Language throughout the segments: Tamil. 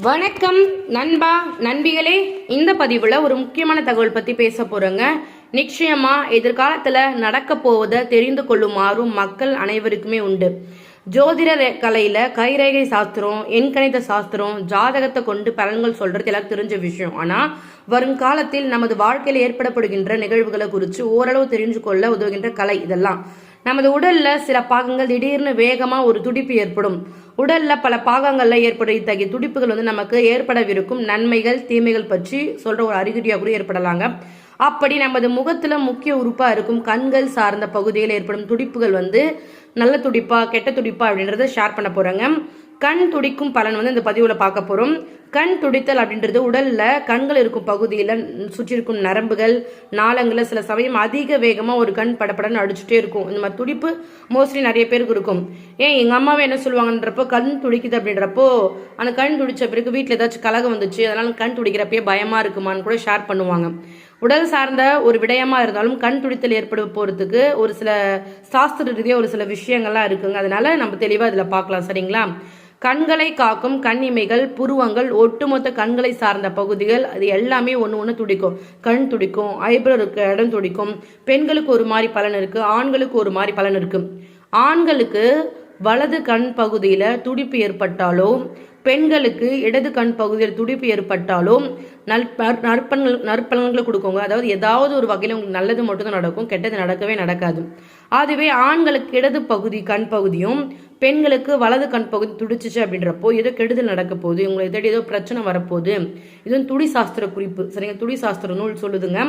வணக்கம் நண்பா நண்பிகளே. இந்த பதிவில் ஒரு முக்கியமான தகவல் பற்றி பேச போகிறோங்க நிச்சயமா எதிர்காலத்தில் நடக்க போவதை தெரிந்து கொள்ளுமாறும் மக்கள் அனைவருக்குமே உண்டு. ஜோதிட ரே- கலையில கைரேகை சாஸ்திரம் எண்கணித சாஸ்திரம் ஜாதகத்தை கொண்டு பலன்கள் சொல்றது எல்லாம் தெரிஞ்ச விஷயம். ஆனா வருங்காலத்தில் நமது வாழ்க்கையில் ஏற்படப்படுகின்ற நிகழ்வுகளை குறித்து ஓரளவு தெரிஞ்சு கொள்ள உதவுகின்ற கலை இதெல்லாம். நமது உடல்ல சில பாகங்கள் திடீர்னு வேகமா ஒரு துடிப்பு ஏற்படும். உடல்ல பல பாகங்கள்ல ஏற்படும் இத்தகைய துடிப்புகள் வந்து நமக்கு ஏற்படவிருக்கும். நன்மைகள் தீமைகள் பற்றி சொல்ற ஒரு அறிகுறியா கூட ஏற்படலாங்க. அப்படி நமது முகத்துல முக்கிய உறுப்பா இருக்கும் கண்கள் சார்ந்த பகுதியில் ஏற்படும் துடிப்புகள் வந்து நல்ல துடிப்பா கெட்ட துடிப்பா அப்படின்றத ஷேர் பண்ண போறேங்க. கண் துடிக்கும் பலன் வந்து இந்த பதிவுல பார்க்க போறோம். கண் துடித்தல் அப்படின்றது உடல்ல கண்கள் இருக்கும் பகுதியில சுற்றி இருக்கும் நரம்புகள் நாளங்களில் சில சமயம் அதிக வேகமா ஒரு கண் படப்படன்னு அடிச்சுட்டே இருக்கும். இந்த மாதிரி துடிப்பு மோஸ்ட்லி நிறைய பேருக்கு இருக்கும். ஏன் எங்க அம்மாவை என்ன சொல்லுவாங்கன்றப்போ கண் துடிக்குது அப்படின்றப்போ அந்த கண் துடிச்ச பிறகு வீட்டில் ஏதாச்சும் கலகம் வந்துச்சு அதனால கண் துடிக்கிறப்பயே பயமா இருக்குமான்னு கூட ஷேர் பண்ணுவாங்க. உடல் சார்ந்த ஒரு விடயமா இருந்தாலும் கண் துடித்தல் ஏற்பட போறதுக்கு ஒரு சில சாஸ்திர ரீதியாக ஒரு சில விஷயங்கள்லாம் இருக்குங்க. அதனால நம்ம தெளிவாக இதில் பார்க்கலாம். சரிங்களா? கண்களை காக்கும் கண் இமைகள் புருவங்கள் ஒட்டுமொத்த கண்களை சார்ந்த பகுதிகள் அது எல்லாமே ஒன்று ஒன்று துடிக்கும். கண் துடிக்கும் ஐப்ரோ இருக்க இடம் துடிக்கும். பெண்களுக்கு ஒரு மாதிரி பலன் இருக்கு ஆண்களுக்கு ஒரு மாதிரி பலன் இருக்கு. ஆண்களுக்கு வலது கண் பகுதியில் துடிப்பு ஏற்பட்டாலோ பெண்களுக்கு இடது கண் பகுதியில் துடிப்பு ஏற்பட்டாலோ நல் நற்- நற்பலன்களை கொடுக்குங்க. அதாவது ஏதாவது ஒரு வகையில் உங்களுக்கு நல்லது மட்டும்தான் நடக்கும் கெட்டது நடக்கவே நடக்காது. அதுவே ஆண்களுக்கு இடது பகுதி கண் பகுதியும் பெண்களுக்கு வலது கண் பகுதி துடிச்சிச்சு அப்படின்றப்போ ஏதோ கெடுதல் நடக்க போகுது. உங்களை தேடி ஏதோ பிரச்சனை வரப்போகுது. இதுவும் துடி சாஸ்திர குறிப்பு. சரிங்க? துடி சாஸ்திர நூல் சொல்லுதுங்க.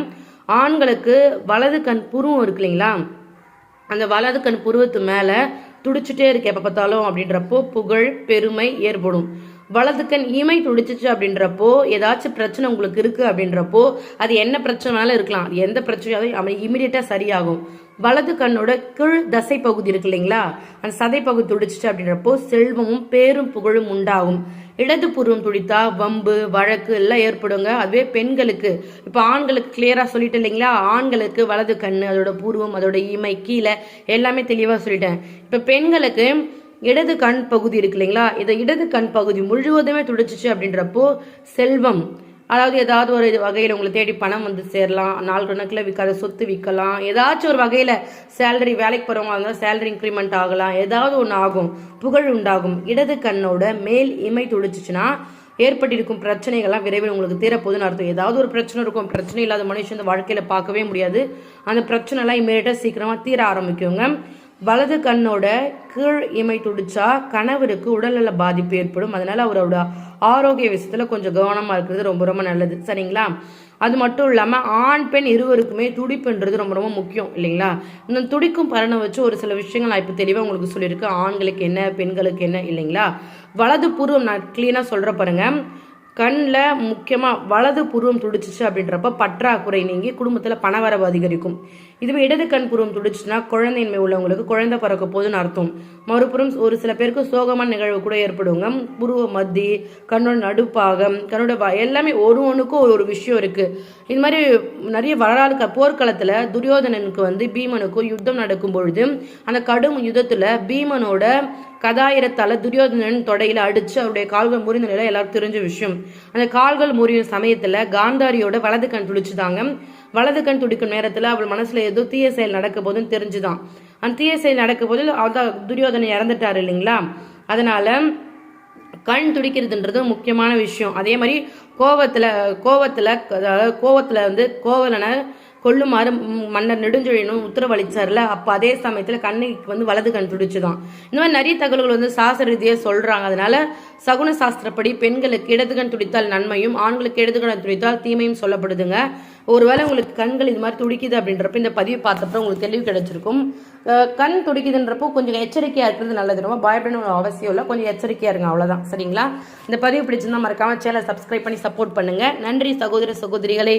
ஆண்களுக்கு வலது கண் புருவம் இருக்கு இல்லைங்களா? அந்த வலது கண் புருவத்து மேலே துடிச்சிட்டே இருக்கு. எப்போ பார்த்தாலும் அப்படின்றப்போ புகழ் பெருமை ஏற்படும். வலது கண் இமை துடிச்சிச்சு அப்படின்றப்போ ஏதாச்சும் பிரச்சனை உங்களுக்கு இருக்கு அப்படின்றப்போ அது என்ன பிரச்சனைனாலும் இருக்கலாம். அது எந்த பிரச்சனையாவது அவன் இமிடியட்டா சரியாகும். வலது கண்ணோட கீழ் தசை பகுதி இருக்கு இல்லைங்களா? அந்த சதை பகுதி துடிச்சிச்சு அப்படின்றப்போ செல்வமும் பேரும் புகழும் உண்டாகும். இடது புருவம் துடித்தா வம்பு வழக்கு எல்லாம் ஏற்படுங்க. அதுவே பெண்களுக்கு. இப்போ ஆண்களுக்கு கிளியரா சொல்லிட்டு இல்லைங்களா? ஆண்களுக்கு வலது கண்ணு அதோட பூர்வம் அதோட இமை கீழே எல்லாமே தெளிவா சொல்லிட்டேன். இப்போ பெண்களுக்கு இடது கண் பகுதி இருக்கு இல்லைங்களா? இதை இடது கண் பகுதி முழுவதுமே துடிச்சிச்சு அப்படின்றப்போ செல்வம் அதாவது ஏதாவது ஒரு வகையில் உங்களை தேடி பணம் வந்து சேரலாம் நாலு கணக்கில் விற்காத சொத்து விற்கலாம் ஏதாச்சும் ஒரு வகையில் சேலரி வேலைக்கு போகிறவங்க இருந்தால் சேலரி இன்க்ரிமெண்ட் ஆகலாம் ஏதாவது ஒன்று ஆகும் புகழ் உண்டாகும். இடது கண்ணோட மேல் இமை துடிச்சிச்சுன்னா ஏற்பட்டிருக்கும் பிரச்சனைகள்லாம் விரைவில் உங்களுக்கு தீரப்போகுதுன்னு அர்த்தம். ஏதாவது ஒரு பிரச்சனை இருக்கும் பிரச்சனை இல்லாத மனுஷன் இந்த வாழ்க்கையில் பார்க்கவே முடியாது. அந்த பிரச்சனைலாம் இமீடியட்டாக சீக்கிரமாக தீர ஆரம்பிக்குங்க. வலது கண்ணோட கீழ் இமை துடிச்சா கணவருக்கு உடல்நல பாதிப்பு ஏற்படும். அதனால அவரோட ஆரோக்கிய விஷயத்துல கொஞ்சம் கவனமா இருக்கிறது ரொம்ப ரொம்ப நல்லது. சரிங்களா? அது மட்டும் இல்லாம ஆண் பெண் இருவருக்குமே துடிப்புன்றது ரொம்ப ரொம்ப முக்கியம் இல்லைங்களா? இந்த துடிக்கும் பலனை வச்சு ஒரு சில விஷயங்கள் நான் இப்போ தெளிவாக உங்களுக்கு சொல்லியிருக்கேன். ஆண்களுக்கு என்ன பெண்களுக்கு என்ன இல்லைங்களா? வலது பூர்வம் நான் க்ளீனாக சொல்ற பாருங்க. கண்ணில் முக்கியமாக வலது புருவம் துடிச்சிச்சு அப்படின்றப்ப பற்றாக்குறை நீங்கி குடும்பத்தில் பணவரவு அதிகரிக்கும். இதுவே இடது கண் புருவம் துடிச்சுன்னா குழந்தையின்மை உள்ளவங்களுக்கு குழந்தை பிறக்க போதுன்னு அர்த்தம். மறுபுறம் ஒரு சில பேருக்கு சோகமான நிகழ்வு கூட ஏற்படுங்க. புருவ மத்தி கண்ணோட நடுப்பாகம் கண்ணோட வ- எல்லாமே ஒரு ஒன்றுக்கும் ஒரு ஒரு விஷயம் இருக்குது இது மாதிரி நிறைய வரலாறு க- போர்க்களத்தில் துரியோதனனுக்கு வந்து பீமனுக்கும் யுத்தம் நடக்கும் பொழுது அந்த கடும் யுத்தத்தில் பீமனோட கதாயிரத்தால துரியோதனன் தொடையில அடிச்சு அவருடைய கால்கள் முறிந்த நிலை எல்லாரும் தெரிஞ்ச விஷயம். அந்த கால்கள் முறியும் சமயத்துல காந்தாரியோட வலது கண் துடிச்சுதாங்க. வலது கண் துடிக்கும் நேரத்துல அவள் மனசுல ஏதோ தீய செயல் நடக்க போதுன்னு தெரிஞ்சுதான். அந்த தீய செயல் நடக்க போது அவள் துரியோதனன் இறந்துட்டாரு இல்லைங்களா? அதனால கண் துடிக்கிறதுன்றது முக்கியமான விஷயம். அதே மாதிரி கோவத்துல கோவத்துல அதாவது கோவத்துல வந்து கோவலனை கொல்லுமாறு மன்னர் நெடுஞ்செழியனும் உத்தரவளிச்சார்ல அப்போ அதே சமயத்தில் கண்ணுக்கு வந்து வலது கண் துடிச்சுதான். இந்த மாதிரி நிறைய தகவல்கள் வந்து சாஸ்திர ரீதியாக சொல்கிறாங்க அதனால சகுன சாஸ்திரப்படி பெண்களுக்கு இடது கண் துடித்தால் நன்மையும் ஆண்களுக்கு இடது கண் துடித்தால் தீமையும் சொல்லப்படுதுங்க. ஒருவேளை உங்களுக்கு கண்கள் இது மாதிரி துடிக்குது அப்படின்றப்ப இந்த பதிவு பார்த்தப்ப உங்களுக்கு தெளிவு கிடைச்சிருக்கும். கண் துடிக்குதுன்றப்போ கொஞ்சம் எச்சரிக்கையாக இருக்கிறது நல்லது. ரொம்ப பயப்படணும் அவசியம் இல்லை. கொஞ்சம் எச்சரிக்கையாக இருங்க அவ்வளோதான் சரிங்களா? இந்த பதிவு பிடிச்சிருந்தா மறக்காமல் சேனலை சப்ஸ்கிரைப் பண்ணி சப்போர்ட் பண்ணுங்கள் நன்றி சகோதர சகோதரிகளே.